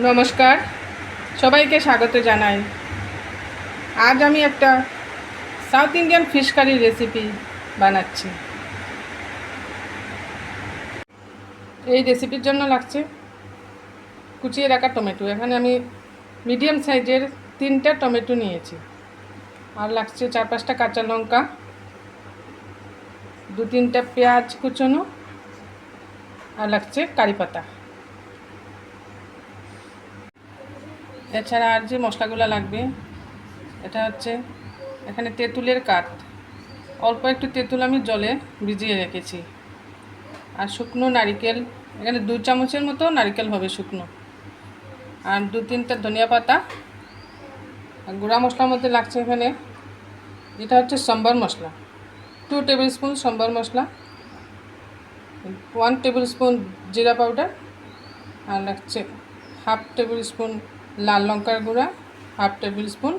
নমস্কার। সবাইকে স্বাগত জানাই। আজ আমি একটা south Indian fish curry recipe বানাচ্ছি। এই রেসিপির জন্য লাগছে কুচিয়ে রাখা টমেটো এখানে আমি মিডিয়াম সাইজের তিনটা টমেটো নিয়েছি। আর লাগছে চার পাঁচটা কাঁচা লঙ্কা, দু তিনটা পেঁয়াজ কুচোনো, আর লাগছে কারি পাতা। এছাড়া আর যে মশলাগুলো লাগবে, এটা হচ্ছে এখানে তেঁতুলের কাঠ। অল্প একটু তেঁতুল আমি জলে ভিজিয়ে রেখেছি। আর শুকনো নারিকেল, এখানে দু চামচের মতো নারিকেল হবে শুকনো। আর দু তিনটা ধনিয়া পাতা, আর গুঁড়া মশলার মধ্যে লাগছে এখানে যেটা হচ্ছে sambar masala. Two tablespoon sambar masala one tablespoon জিরা পাউডার আর লাগছে হাফ টেবিল স্পুন লাল লঙ্কার গুঁড়া, হাফ টেবিল স্পুন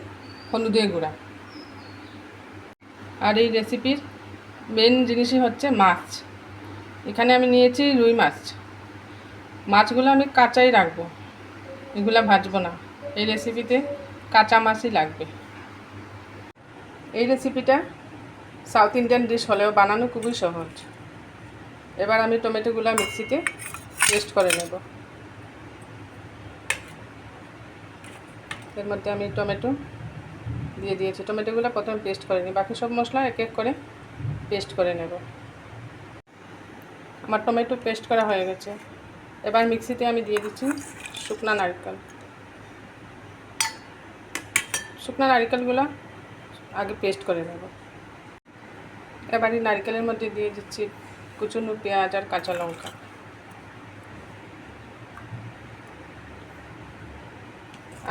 হলুদের গুঁড়া। আর এই রেসিপির মেন জিনিসই হচ্ছে মাছ। এখানে আমি নিয়েছি রুই মাছ। মাছগুলো আমি কাঁচাই রাখব। এগুলো ভাজবো না। এই রেসিপিতে কাঁচা মাছই লাগবে। এই রেসিপিটা সাউথ ইন্ডিয়ান ডিশ হলেও বানানো খুবই সহজ। এবার আমি টমেটোগুলো মিক্সিতে পেস্ট করে নেব। এর মধ্যে আমি টমেটো দিয়ে দিয়েছি। টমেটোগুলো প্রথমে পেস্ট করে নিই। বাকি সব মশলা এক এক করে পেস্ট করে নেব। আমার টমেটো পেস্ট করা হয়ে গেছে। এবার মিক্সিতে আমি দিয়ে দিচ্ছি শুকনা নারকেল। শুকনা নারকেলগুলো আগে পেস্ট করে নেব। এবার এই নারকেলের মধ্যে দিয়ে দিচ্ছি কুচুনো পেঁয়াজ আর কাঁচা লঙ্কা।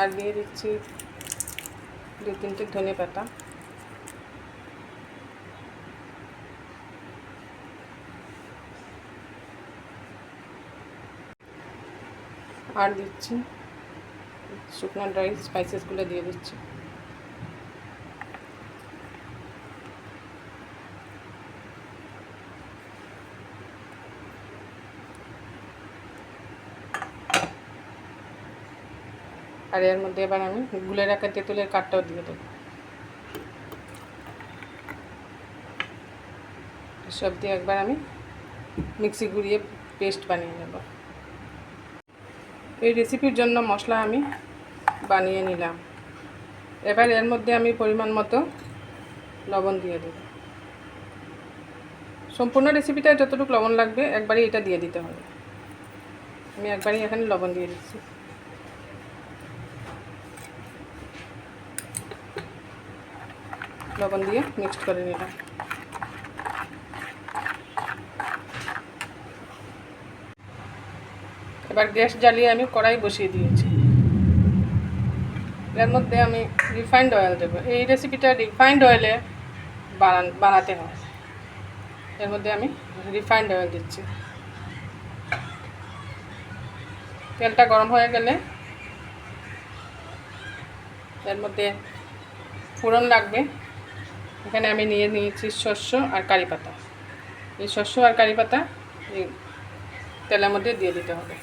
আর দিয়ে দিচ্ছি দু তিনটে ধনে পাতা। আর দিচ্ছি শুকনো ড্রাই স্পাইসেসগুলো দিয়ে দিচ্ছি। আর এর মধ্যে এবার আমি গুলে রাখা তেঁতুলের কাঠটাও দিয়ে দেবো। সব দিয়ে একবার আমি মিক্সি ঘুরিয়ে পেস্ট বানিয়ে নেব। এই রেসিপির জন্য মশলা আমি বানিয়ে নিলাম। এবার এর মধ্যে আমি পরিমাণ মতো লবণ দিয়ে দেব। সম্পূর্ণ রেসিপিটা যতটুকু লবণ লাগবে একবারই এটা দিয়ে দিতে হবে। আমি একবারই এখানে লবণ দিয়ে দিচ্ছি। লবণ দিয়ে মিক্সড করে নিলাম। এবার গ্যাস জ্বালিয়ে আমি কড়াই বসিয়ে দিয়েছি। এর মধ্যে আমি রিফাইন্ড অয়েল দেবো। এই রেসিপিটা রিফাইন্ড অয়েলে বানাতে হয়। এর মধ্যে আমি রিফাইন্ড অয়েল দিচ্ছি। তেলটা গরম হয়ে গেলে এর মধ্যে ফোড়ন লাগবে। এখানে আমি নিয়ে নিয়েছি শস্য আর কারি পাতা। এই শস্য আর কারি পাতা এই তেলের মধ্যে দিয়ে দিতে হবে।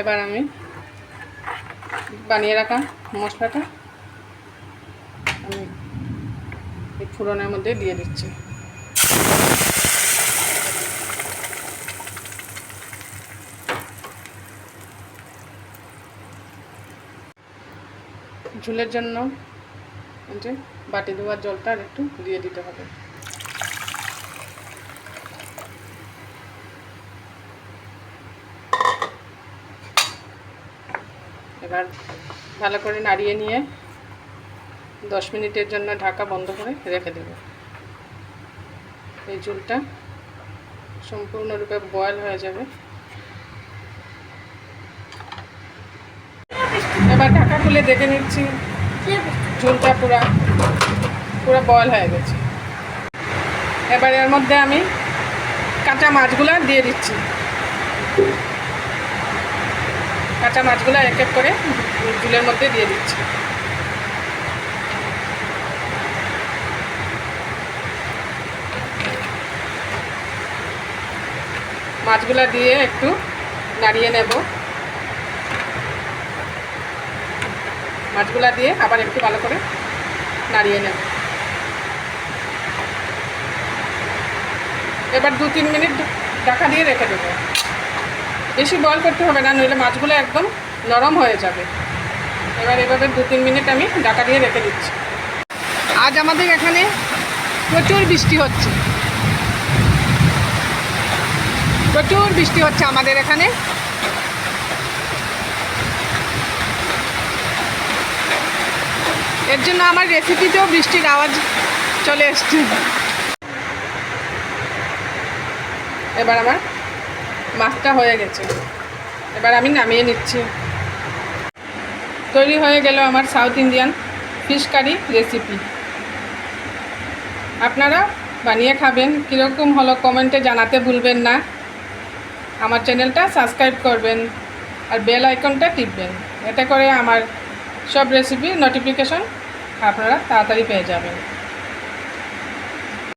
এবার আমি বানিয়ে রাখা মশলাটা আমি এই ফোড়নের মধ্যে দিয়ে দিচ্ছি। ঝুলের জন্য যে বাটি ধোয়ার জলটা আর একটু দিয়ে দিতে হবে। এবার ভালো করে নাড়িয়ে নিয়ে দশ মিনিটের জন্য ঢাকা বন্ধ করে রেখে দেব। এই ঝুলটা সম্পূর্ণরূপে বয়েল হয়ে যাবে। ঢাকা খুলে দেখে নিচ্ছি। ঝোলটা পুরা, পুরো বয়ল হয়ে গেছে। এবার এর মধ্যে আমি কাঁচা মাছগুলো দিয়ে দিচ্ছি। কাঁচা মাছগুলো এক এক করে ঝুলের মধ্যে দিয়ে দিচ্ছি। মাছগুলো দিয়ে একটু নাড়িয়ে নেব। মাছগুলা দিয়ে আবার একটু ভালো করে নাড়িয়ে নেব। এবার দু তিন মিনিট ঢাকা দিয়ে রেখে দেবো। বেশি বয়ল করতে হবে না, নইলে মাছগুলো একদম নরম হয়ে যাবে। এবার এভাবে দু তিন মিনিট আমি ঢাকা দিয়ে রেখে দিচ্ছি। আজ আমাদের এখানে প্রচুর বৃষ্টি হচ্ছে। প্রচুর বৃষ্টি হচ্ছে আমাদের এখানে। এর জন্য আমার রেসিপিতেও বৃষ্টির আওয়াজ চলে এসছে এবার আমার মাছটা হয়ে গেছে। এবার আমি নামিয়ে নিচ্ছি। তৈরি হয়ে গেল আমার south Indian fish curry recipe আপনারা বানিয়ে খাবেন, কীরকম হলো কমেন্টে জানাতে ভুলবেন না। আমার চ্যানেলটা সাবস্ক্রাইব করবেন আর বেল আইকনটা টিপবেন। এতে করে আমার সব রেসিপি নোটিফিকেশন আপনারা তাড়াতাড়ি পেয়ে যাবেন।